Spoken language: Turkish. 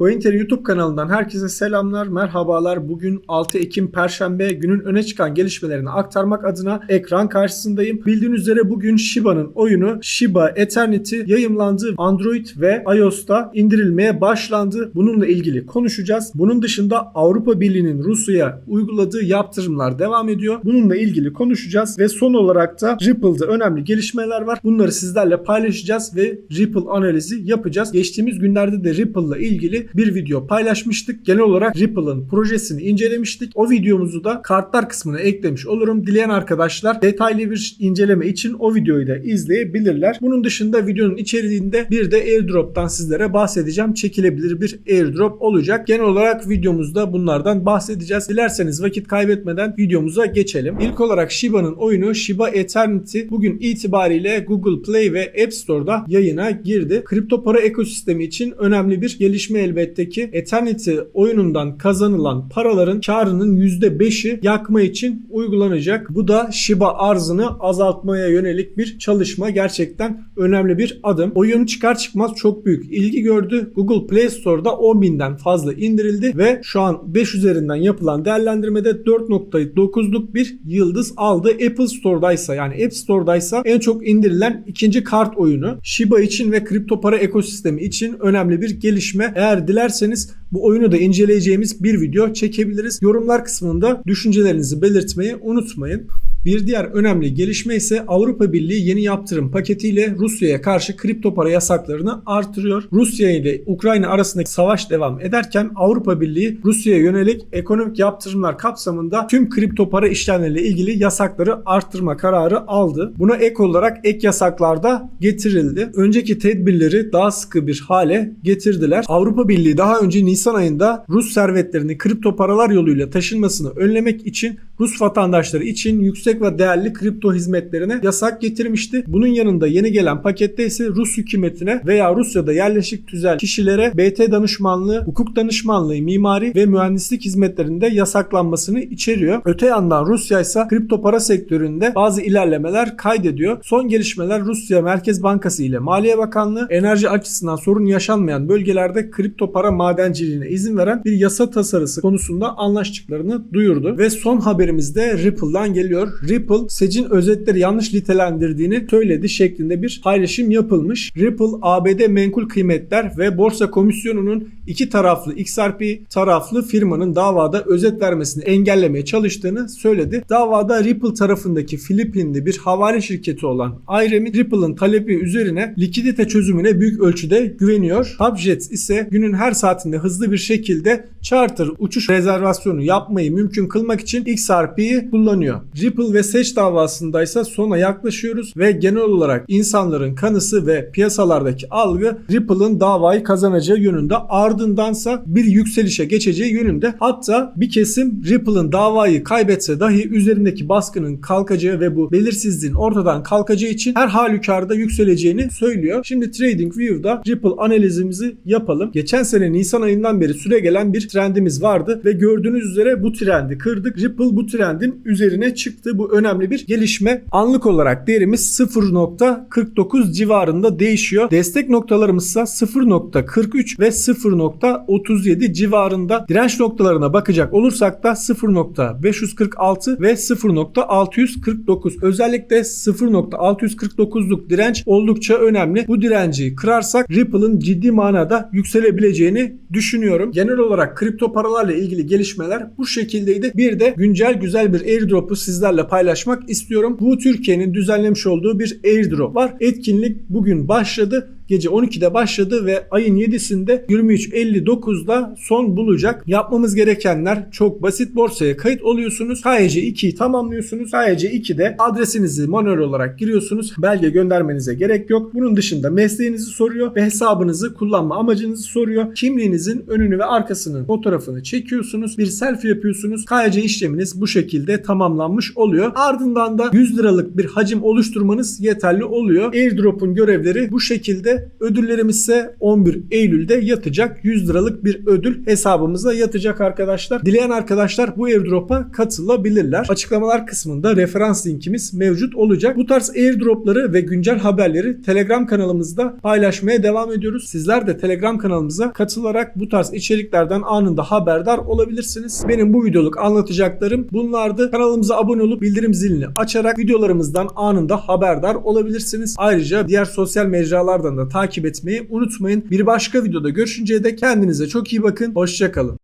Cointer YouTube kanalından herkese selamlar, merhabalar. Bugün 6 Ekim Perşembe günün öne çıkan gelişmelerini aktarmak adına ekran karşısındayım. Bildiğiniz üzere bugün Shiba'nın oyunu Shiba Eternity yayımlandı. Android ve iOS'ta indirilmeye başlandı. Bununla ilgili konuşacağız. Bunun dışında Avrupa Birliği'nin Rusya'ya uyguladığı yaptırımlar devam ediyor. Bununla ilgili konuşacağız ve son olarak da Ripple'da önemli gelişmeler var. Bunları sizlerle paylaşacağız ve Ripple analizi yapacağız. Geçtiğimiz günlerde de Ripple'la ilgili bir video paylaşmıştık. Genel olarak Ripple'ın projesini incelemiştik. O videomuzu da kartlar kısmına eklemiş olurum. Dileyen arkadaşlar detaylı bir inceleme için o videoyu da izleyebilirler. Bunun dışında videonun içeriğinde bir de airdrop'tan sizlere bahsedeceğim. Çekilebilir bir airdrop olacak. Genel olarak videomuzda bunlardan bahsedeceğiz. Dilerseniz vakit kaybetmeden videomuza geçelim. İlk olarak Shiba'nın oyunu Shiba Eternity bugün itibariyle Google Play ve App Store'da yayına girdi. Kripto para ekosistemi için önemli bir gelişme elbette ki Eternity oyunundan kazanılan paraların karının %5'i yakma için uygulanacak. Bu da Shiba arzını azaltmaya yönelik bir çalışma. Gerçekten önemli bir adım. Oyun çıkar çıkmaz çok büyük ilgi gördü. Google Play Store'da 10.000'den fazla indirildi ve şu an 5 üzerinden yapılan değerlendirmede 4.9'luk bir yıldız aldı. Apple Store'daysa yani App Store'daysa en çok indirilen ikinci kart oyunu. Shiba için ve kripto para ekosistemi için önemli bir gelişme. Eğer dilerseniz bu oyunu da inceleyeceğimiz bir video çekebiliriz. Yorumlar kısmında düşüncelerinizi belirtmeyi unutmayın. Bir diğer önemli gelişme ise Avrupa Birliği yeni yaptırım paketiyle Rusya'ya karşı kripto para yasaklarını artırıyor. Rusya ile Ukrayna arasındaki savaş devam ederken Avrupa Birliği Rusya'ya yönelik ekonomik yaptırımlar kapsamında tüm kripto para işlemleriyle ilgili yasakları arttırma kararı aldı. Buna ek olarak ek yasaklar da getirildi. Önceki tedbirleri daha sıkı bir hale getirdiler. Avrupa Birliği daha önce Nisan ayında Rus servetlerini kripto paralar yoluyla taşınmasını önlemek için Rus vatandaşları için yüksek ve değerli kripto hizmetlerine yasak getirmişti. Bunun yanında yeni gelen pakette ise Rus hükümetine veya Rusya'da yerleşik tüzel kişilere BT danışmanlığı, hukuk danışmanlığı, mimari ve mühendislik hizmetlerinde yasaklanmasını içeriyor. Öte yandan Rusya ise kripto para sektöründe bazı ilerlemeler kaydediyor. Son gelişmeler Rusya Merkez Bankası ile Maliye Bakanlığı enerji açısından sorun yaşanmayan bölgelerde kripto para madenciliğine izin veren bir yasa tasarısı konusunda anlaştıklarını duyurdu. Ve son haberimizde Ripple'dan geliyor. Ripple secin özetleri yanlış nitelendirdiğini söyledi şeklinde bir paylaşım yapılmış. Ripple ABD Menkul Kıymetler ve Borsa Komisyonu'nun iki taraflı XRP taraflı firmanın davada özet vermesini engellemeye çalıştığını söyledi. Davada Ripple tarafındaki Filipinli bir havale şirketi olan IREM'in Ripple'ın talebi üzerine likidite çözümüne büyük ölçüde güveniyor. Hubjet ise günün her saatinde hızlı bir şekilde charter uçuş rezervasyonu yapmayı mümkün kılmak için XRP'yi kullanıyor. Ripple ve Seç davasındaysa sona yaklaşıyoruz ve genel olarak insanların kanısı ve piyasalardaki algı Ripple'ın davayı kazanacağı yönünde ardındansa bir yükselişe geçeceği yönünde. Hatta bir kesim Ripple'ın davayı kaybetse dahi üzerindeki baskının kalkacağı ve bu belirsizliğin ortadan kalkacağı için her halükarda yükseleceğini söylüyor. Şimdi TradingView'da Ripple analizimizi yapalım. Geçen sene Nisan ayından beri süre gelen bir trendimiz vardı ve gördüğünüz üzere bu trendi kırdık. Ripple bu trendin üzerine çıktı. Bu önemli bir gelişme. Anlık olarak değerimiz 0.49 civarında değişiyor. Destek noktalarımız ise 0.43 ve 0.37 civarında. Direnç noktalarına bakacak olursak da 0.546 ve 0.649. Özellikle 0.649'luk direnç oldukça önemli. Bu direnci kırarsak Ripple'ın ciddi manada yükselebileceğini düşünüyorum. Genel olarak kripto paralarla ilgili gelişmeler bu şekildeydi. Bir de güncel güzel bir airdrop'u sizlerle paylaşmak istiyorum. Bu Türkiye'nin düzenlemiş olduğu bir airdrop var. Etkinlik bugün başladı gece 12'de başladı ve ayın 7'sinde 23.59'da son bulacak. Yapmamız gerekenler çok basit. Borsaya kayıt oluyorsunuz. KYC 2'yi tamamlıyorsunuz. KYC 2'de adresinizi manuel olarak giriyorsunuz. Belge göndermenize gerek yok. Bunun dışında mesleğinizi soruyor ve hesabınızı kullanma amacınızı soruyor. Kimliğinizin önünü ve arkasının fotoğrafını çekiyorsunuz. Bir selfie yapıyorsunuz. KYC işleminiz bu şekilde tamamlanmış oluyor. Ardından da 100 liralık bir hacim oluşturmanız yeterli oluyor. Airdrop'un görevleri bu şekilde ve ödüllerimiz ise 11 Eylül'de yatacak. 100 liralık bir ödül hesabımıza yatacak arkadaşlar. Dileyen arkadaşlar bu airdrop'a katılabilirler. Açıklamalar kısmında referans linkimiz mevcut olacak. Bu tarz airdropları ve güncel haberleri Telegram kanalımızda paylaşmaya devam ediyoruz. Sizler de Telegram kanalımıza katılarak bu tarz içeriklerden anında haberdar olabilirsiniz. Benim bu videoluk anlatacaklarım bunlardı. Kanalımıza abone olup bildirim zilini açarak videolarımızdan anında haberdar olabilirsiniz. Ayrıca diğer sosyal mecralardan da takip etmeyi unutmayın. Bir başka videoda görüşünceye dek kendinize çok iyi bakın. Hoşçakalın.